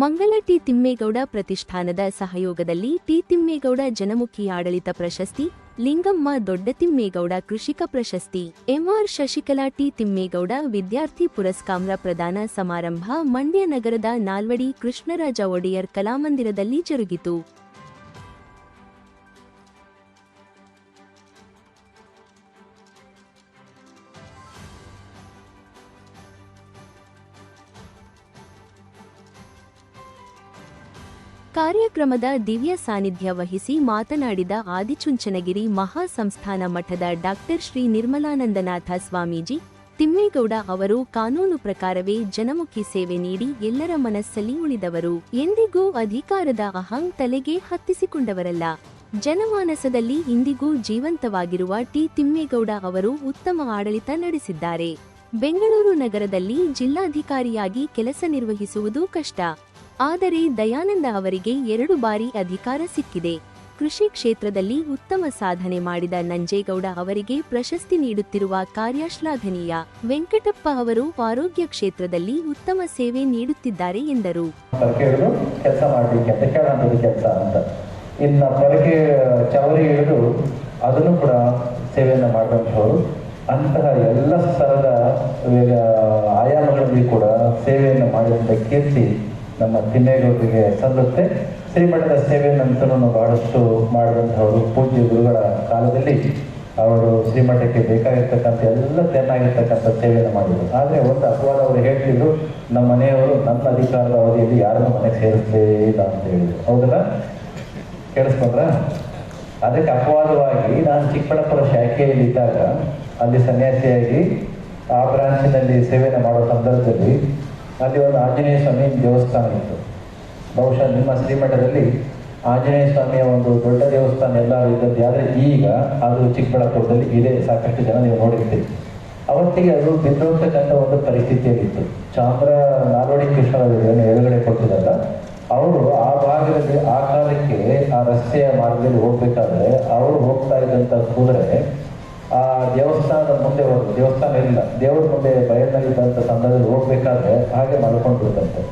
ಮಂಗಲ ಟಿ ತಿಮ್ಮೇಗೌಡ ಪ್ರತಿಷ್ಠಾನದ ಸಹಯೋಗದಲ್ಲಿ ಟಿ ತಿಮ್ಮೇಗೌಡ ಜನಮುಖಿ ಆಡಳಿತ ಪ್ರಶಸ್ತಿ, ಲಿಂಗಮ್ಮ ದೊಡ್ಡ ತಿಮ್ಮೇಗೌಡ ಕೃಷಿಕ ಪ್ರಶಸ್ತಿ, ಎಂಆರ್ ಶಶಿಕಲಾ ಟಿ ತಿಮ್ಮೇಗೌಡ ವಿದ್ಯಾರ್ಥಿ ಪುರಸ್ಕಾರ ಪ್ರದಾನ ಸಮಾರಂಭ ಮಂಡ್ಯ ನಗರದ ನಾಲ್ವಡಿ ಕೃಷ್ಣರಾಜ ಒಡೆಯರ್ ಕಲಾಮಂದಿರದಲ್ಲಿ ಜರುಗಿತು. ಕಾರ್ಯಕ್ರಮದ ದಿವ್ಯ ಸಾನ್ನಿಧ್ಯ ವಹಿಸಿ ಮಾತನಾಡಿದ ಆದಿಚುಂಚನಗಿರಿ ಮಹಾಸಂಸ್ಥಾನ ಮಠದ ಡಾಕ್ಟರ್ ಶ್ರೀ ನಿರ್ಮಲಾನಂದನಾಥ ಸ್ವಾಮೀಜಿ, ತಿಮ್ಮೇಗೌಡ ಅವರು ಕಾನೂನು ಪ್ರಕಾರವೇ ಜನಮುಖಿ ಸೇವೆ ನೀಡಿ ಎಲ್ಲರ ಮನಸ್ಸಲ್ಲಿ ಉಳಿದವರು. ಎಂದಿಗೂ ಅಧಿಕಾರದ ಅಹಂ ತಲೆಗೆ ಹತ್ತಿಸಿಕೊಂಡವರಲ್ಲ. ಜನಮಾನಸದಲ್ಲಿ ಇಂದಿಗೂ ಜೀವಂತವಾಗಿರುವ ಟಿ. ತಿಮ್ಮೇಗೌಡ ಅವರು ಉತ್ತಮ ಆಡಳಿತ ನಡೆಸಿದ್ದಾರೆ. ಬೆಂಗಳೂರು ನಗರದಲ್ಲಿ ಜಿಲ್ಲಾಧಿಕಾರಿಯಾಗಿ ಕೆಲಸ ನಿರ್ವಹಿಸುವುದು ಕಷ್ಟ. ಆದರೆ ದಯಾನಂದ ಅವರಿಗೆ ಎರಡು ಬಾರಿ ಅಧಿಕಾರ ಸಿಕ್ಕಿದೆ. ಕೃಷಿ ಕ್ಷೇತ್ರದಲ್ಲಿ ಉತ್ತಮ ಸಾಧನೆ ಮಾಡಿದ ನಂಜೇಗೌಡ ಅವರಿಗೆ ಪ್ರಶಸ್ತಿ ನೀಡುತ್ತಿರುವ ಕಾರ್ಯ ಶ್ಲಾಘನೀಯ ವೆಂಕಟಪ್ಪ ಅವರು ಆರೋಗ್ಯ ಕ್ಷೇತ್ರದಲ್ಲಿ ಉತ್ತಮ ಸೇವೆ ನೀಡುತ್ತಿದ್ದಾರೆ ಎಂದರು. ಕೆಲಸ ಅದನ್ನು ಕೂಡ ಸೇವೆಯನ್ನು ಅಂತಹ ಎಲ್ಲ ಸ್ತರದ ಆಯಾಮಗಳಲ್ಲಿ ಕೂಡ ಸೇವೆಯನ್ನು ಮಾಡಿದಂಥ ಕೀರ್ತಿ ನಮ್ಮ ತಿನ್ನೇಗೌರಿಗೆ ಸಲ್ಲುತ್ತೆ. ಶ್ರೀಮಠದ ಸೇವೆಯನ್ನಂತೂ ಬಹಳಷ್ಟು ಮಾಡಿದಂಥವರು ಪೂಜ್ಯ ಗುರುಗಳ ಕಾಲದಲ್ಲಿ ಅವರು ಶ್ರೀಮಠಕ್ಕೆ ಬೇಕಾಗಿರ್ತಕ್ಕಂಥ ಎಲ್ಲ ಚೆನ್ನಾಗಿರ್ತಕ್ಕಂಥ ಸೇವೆಯನ್ನು ಮಾಡಿದರು. ಆದರೆ ಒಂದು ಅಪವಾದ ಅವರು ಹೇಳ್ತಿದ್ರು, ನಮ್ಮ ಮನೆಯವರು ನನ್ನ ಅಧಿಕಾರದ ಅವಧಿಯಲ್ಲಿ ಯಾರನ್ನು ಮನೆಗೆ ಸೇರಿಸಲೇ ಇಲ್ಲ ಅಂತ ಹೇಳಿದರು. ಹೌದಲ್ಲ? ಕೇಳಿಸ್ಕೊಂಡ್ರ? ಅದಕ್ಕೆ ಅಪವಾದವಾಗಿ ನಾನು ಚಿಕ್ಕಬಳ್ಳಾಪುರ ಶಾಖೆಯಲ್ಲಿ ಇದ್ದಾಗ, ಅಲ್ಲಿ ಸನ್ಯಾಸಿಯಾಗಿ ಆ ಬ್ರಾಂಚಿನಲ್ಲಿ ಸೇವೆಯನ್ನು ಮಾಡೋ ಸಂದರ್ಭದಲ್ಲಿ ಅಲ್ಲಿ ಒಂದು ಆಂಜನೇಯ ಸ್ವಾಮಿ ದೇವಸ್ಥಾನ ಇತ್ತು. ಬಹುಶಃ ನಿಮ್ಮ ಶ್ರೀಮಠದಲ್ಲಿ ಆಂಜನೇಯ ಸ್ವಾಮಿಯ ಒಂದು ದೊಡ್ಡ ದೇವಸ್ಥಾನ ಎಲ್ಲ ಇದ್ದದ್ದು. ಆದರೆ ಈಗ ಅದು ಚಿಕ್ಕಬಳ್ಳಾಪುರದಲ್ಲಿ ಇದೆ. ಸಾಕಷ್ಟು ಜನ ನೀವು ನೋಡಿರ್ತೀರಿ. ಅವತ್ತಿಗೆ ಅದು ಬಿದ್ದೋಗ್ತಕ್ಕಂಥ ಒಂದು ಪರಿಸ್ಥಿತಿಯಲ್ಲಿತ್ತು. ಚಾಂದ್ರ ನಾಲ್ವಡಿ ಕೃಷ್ಣರಾಜ ಎದುರುಗಡೆ ಕೊಟ್ಟಿದ್ದಲ್ಲ ಅವರು ಆ ಭಾಗದಲ್ಲಿ, ಆ ಕಾಲಕ್ಕೆ ಆ ರಸ್ತೆಯ ಮಾರ್ಗದಲ್ಲಿ ಹೋಗ್ಬೇಕಾದ್ರೆ ಅವರು ಹೋಗ್ತಾ ಇದ್ದಂತ ಕೂದರೆ ಆ ದೇವಸ್ಥಾನದ ಮುಂದೆ ಒಂದು ದೇವಸ್ಥಾನ ಇಲ್ಲ ದೇವರ ಮುಂದೆ ಬಯಲಿನಲ್ಲಿದ್ದಂಥ ಸಂದರ್ಭ ಹೋಗ್ಬೇಕಾದ್ರೆ ಹಾಗೆ ಮಲ್ಕೊಂಡಿರುತ್ತಂತೆ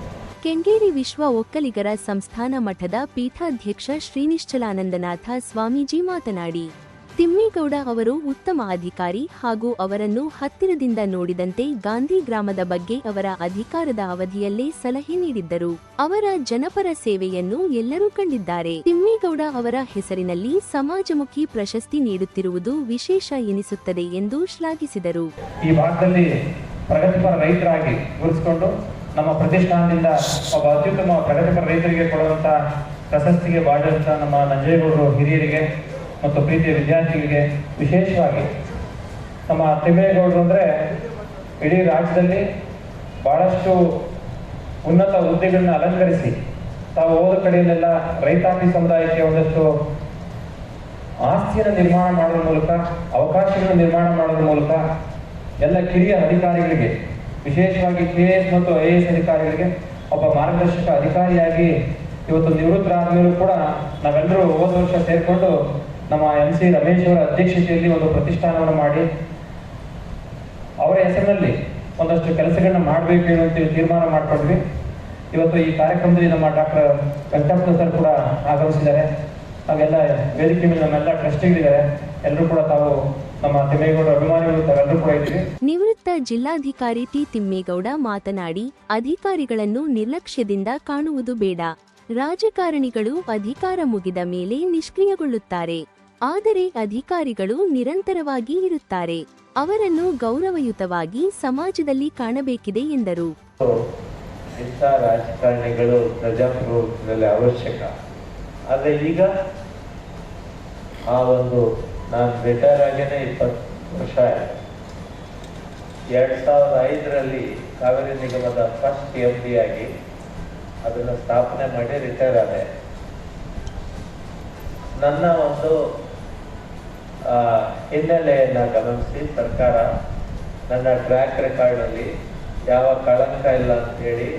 ಕೆಂಗೇರಿ ವಿಶ್ವ ಒಕ್ಕಲಿಗರ ಸಂಸ್ಥಾನ ಮಠದ ಪೀಠಾಧ್ಯಕ್ಷ ಶ್ರೀನಿಶ್ಚಲಾನಂದನಾಥ ಸ್ವಾಮೀಜಿ ಮಾತನಾಡಿ ತಿಮ್ಮೇಗೌಡ ಅವರು ಉತ್ತಮ ಅಧಿಕಾರಿ ಹಾಗೂ ಅವರನ್ನು ಹತ್ತಿರದಿಂದ ನೋಡಿದಂತೆ ಗಾಂಧಿ ಗ್ರಾಮದ ಬಗ್ಗೆ ಅವರ ಅಧಿಕಾರದ ಅವಧಿಯಲ್ಲೇ ಸಲಹೆ ನೀಡಿದ್ದರು. ಅವರ ಜನಪರ ಸೇವೆಯನ್ನು ಎಲ್ಲರೂ ಕಂಡಿದ್ದಾರೆ. ತಿಮ್ಮೇಗೌಡ ಅವರ ಹೆಸರಿನಲ್ಲಿ ಸಮಾಜಮುಖಿ ಪ್ರಶಸ್ತಿ ನೀಡುತ್ತಿರುವುದು ವಿಶೇಷ ಎನಿಸುತ್ತದೆ ಎಂದು ಶ್ಲಾಘಿಸಿದರು. ಈ ಭಾಗದಲ್ಲಿ ಪ್ರಗತಿಪರ ರೈತರಾಗಿ ಗುರುತಿಸಿಕೊಂಡು ನಮ್ಮ ಪ್ರತಿಷ್ಠಾನದಿಂದ ಒಬ್ಬ ಅತ್ಯುತ್ತಮ ಪ್ರಗತಿಪರ ರೈತರಿಗೆ ಕೊಡುವಂಥ ಪ್ರಶಸ್ತಿಗೆ ಬಾಳುವಂತ ನಮ್ಮ ನಂಜೇಗೌಡರು ಹಿರಿಯರಿಗೆ ಮತ್ತು ಪ್ರೀತಿಯ ವಿದ್ಯಾರ್ಥಿಗಳಿಗೆ ವಿಶೇಷವಾಗಿ ನಮ್ಮ ತಿಮ್ಮೇಗೌಡರು ಅಂದ್ರೆ ಇಡೀ ರಾಜ್ಯದಲ್ಲಿ ಬಹಳಷ್ಟು ಉನ್ನತ ಹುದ್ದೆಗಳನ್ನ ಅಲಂಕರಿಸಿ ತಾವು ಹೋದ ಕಡೆಯಲ್ಲೆಲ್ಲ ರೈತಾಪಿ ಸಮುದಾಯಕ್ಕೆ ಒಂದಷ್ಟು ಆಸ್ತಿಯನ್ನು ನಿರ್ಮಾಣ ಮಾಡುವ ಮೂಲಕ, ಅವಕಾಶಗಳನ್ನು ನಿರ್ಮಾಣ ಮಾಡುವ ಮೂಲಕ ಎಲ್ಲ ಕಿರಿಯ ಅಧಿಕಾರಿಗಳಿಗೆ, ವಿಶೇಷವಾಗಿ ಕೆ ಎಸ್ ಮತ್ತು ಐ ಎಸ್ ಅಧಿಕಾರಿಗಳಿಗೆ, ಒಬ್ಬ ಮಾರ್ಗದರ್ಶಕ ಅಧಿಕಾರಿಯಾಗಿ ಇವತ್ತು ನಿವೃತ್ತರಾದ ಮೇಲೂ ಕೂಡ ನಾವೆಲ್ಲರೂ ಹೋದ ವರ್ಷ ಸೇರಿಕೊಂಡು ನಮ್ಮ ಎಂ ಸಿ ರಮೇಶ್ ಅವರ ಅಧ್ಯಕ್ಷತೆಯಲ್ಲಿ ಒಂದು ಪ್ರತಿಷ್ಠಾನವನ್ನು ಮಾಡಿ, ಅವರ ಹೆಸರಿನಲ್ಲಿ ಒಂದಷ್ಟು ಕೆಲಸಗಳನ್ನ ಮಾಡಬೇಕು ಅಂತ ತೀರ್ಮಾನ ಮಾಡಿಕೊಂಡ್ವಿ. ಇವತ್ತು ಈ ಕಾರ್ಯಕ್ರಮದಲ್ಲಿ ನಮ್ಮ ಡಾಕ್ಟರ್ ವೆಂಕಟಪ್ಪ ಸರ್ ಕೂಡ ಆಗಮಿಸಿದ್ದಾರೆ. ಹಾಗೆಲ್ಲ ವೇದಿಕೆ ಮೇಲೆ ನಮ್ಮೆಲ್ಲ ಟ್ರಸ್ಟಿಗಳಿದ್ದಾರೆ. ಎಲ್ಲರೂ ಕೂಡ ತಾವು ನಿವೃತ್ತ ಜಿಲ್ಲಾಧಿಕಾರಿ ಟಿ ತಿಮ್ಮೇಗೌಡ ಮಾತನಾಡಿ ಅಧಿಕಾರಿಗಳನ್ನು ನಿರ್ಲಕ್ಷ್ಯದಿಂದ ಕಾಣುವುದು ಬೇಡ. ರಾಜಕಾರಣಿಗಳು ಅಧಿಕಾರ ಮುಗಿದ ಮೇಲೆ ನಿಷ್ಕ್ರಿಯಗೊಳ್ಳುತ್ತಾರೆ. ಆದರೆ ಅಧಿಕಾರಿಗಳು ನಿರಂತರವಾಗಿ ಇರುತ್ತಾರೆ. ಅವರನ್ನು ಗೌರವಯುತವಾಗಿ ಸಮಾಜದಲ್ಲಿ ಕಾಣಬೇಕಿದೆ ಎಂದರು. ಇಂಥ ರಾಜಕಾರಣಿಗಳು ಪ್ರಜಾಪ್ರಭುತ್ವದಲ್ಲಿ ಅವಶ್ಯಕ. ಆದರೆ ಈಗ ಆ ಒಂದು ನಾನು ರಿಟೈರ್ ಆಗೇನೆ ಇಪ್ಪತ್ತು ವರ್ಷ ಎರಡು ಸಾವಿರದ ಐದರಲ್ಲಿ ಕಾವೇರಿ ನಿಗಮದ ಫಸ್ಟ್ ಎಂ ಡಿ ಆಗಿ ಅದನ್ನು ಸ್ಥಾಪನೆ ಮಾಡಿ ರಿಟೈರ್ ಆದೆ. ನನ್ನ ಒಂದು ಹಿನ್ನೆಲೆಯನ್ನ ಗಮನಿಸಿ ಸರ್ಕಾರ ನನ್ನ ಟ್ರ್ಯಾಕ್ ರೆಕಾರ್ಡಲ್ಲಿ ಯಾವ ಕಳಂಕ ಇಲ್ಲ ಅಂತೇಳಿ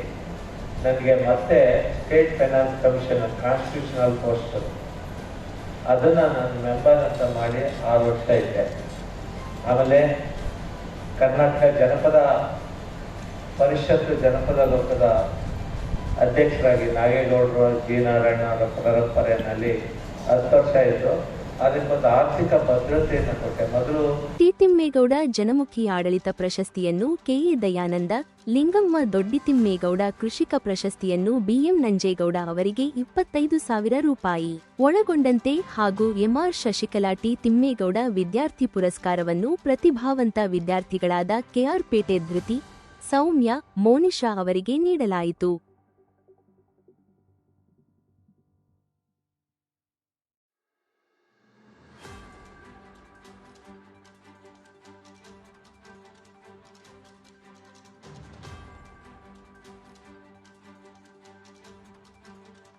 ನನಗೆ ಮತ್ತೆ state finance commission constitutional post ಅದನ್ನ ನಾನು ಮೆಂಬರ್ ಅಂತ ಮಾಡಿ ಆರು ವರ್ಷ ಇದ್ದೆ. ಆಮೇಲೆ ಕರ್ನಾಟಕ ಜನಪದ ಪರಿಷತ್ತು ಜನಪದ ಲೋಕದ ಅಧ್ಯಕ್ಷರಾಗಿ ನಾಗೇಗೌಡರು, ಜಿ ನಾರಾಯಣ ಅವರ ಪರಂಪರೆಯಲ್ಲಿ ಹತ್ತು ವರ್ಷ ಇದ್ದು ಆರ್ಥಿಕ ಭದ್ರತೆಯನ್ನು ಕೊಟ್ಟೆ. ಮೊದಲು ಟಿ ತಿಮ್ಮೇಗೌಡ ಜನಮುಖಿ ಆಡಳಿತ ಪ್ರಶಸ್ತಿಯನ್ನು ಕೆಎ ದಯಾನಂದ, ಲಿಂಗಮ್ಮ ದೊಡ್ಡಿತಿಮ್ಮೇಗೌಡ ಕೃಷಿಕ ಪ್ರಶಸ್ತಿಯನ್ನು ಬಿಎಂ ನಂಜೇಗೌಡ ಅವರಿಗೆ ಇಪ್ಪತ್ತೈದು ಸಾವಿರ ರೂಪಾಯಿ. ಒಳಗೊಂಡಂತೆ ಹಾಗೂ ಎಂಆರ್ ಶಶಿಕಲಾ ಟಿ ತಿಮ್ಮೇಗೌಡ ವಿದ್ಯಾರ್ಥಿ ಪುರಸ್ಕಾರವನ್ನು ಪ್ರತಿಭಾವಂತ ವಿದ್ಯಾರ್ಥಿಗಳಾದ ಕೆಆರ್ ಪೇಟೆ ಧೃತಿ, ಸೌಮ್ಯ ಮೋನಿಶಾ ಅವರಿಗೆ ನೀಡಲಾಯಿತು.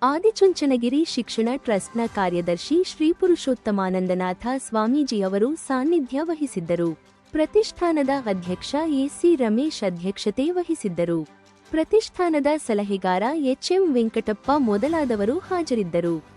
ಆದಿಚುಂಚನಗಿರಿ ಶಿಕ್ಷಣ ಟ್ರಸ್ಟ್ನ ಕಾರ್ಯದರ್ಶಿ ಶ್ರೀ ಪುರುಷೋತ್ತಮಾನಂದನಾಥ ಸ್ವಾಮೀಜಿ ಅವರು ಸಾನ್ನಿಧ್ಯ ವಹಿಸಿದ್ದರು. ಪ್ರತಿಷ್ಠಾನದ ಅಧ್ಯಕ್ಷ ಎಸಿ ರಮೇಶ್ ಅಧ್ಯಕ್ಷತೆ ವಹಿಸಿದ್ದರು. ಪ್ರತಿಷ್ಠಾನದ ಸಲಹೆಗಾರ ಎಚ್ಎಂ ವೆಂಕಟಪ್ಪ ಮೊದಲಾದವರು ಹಾಜರಿದ್ದರು.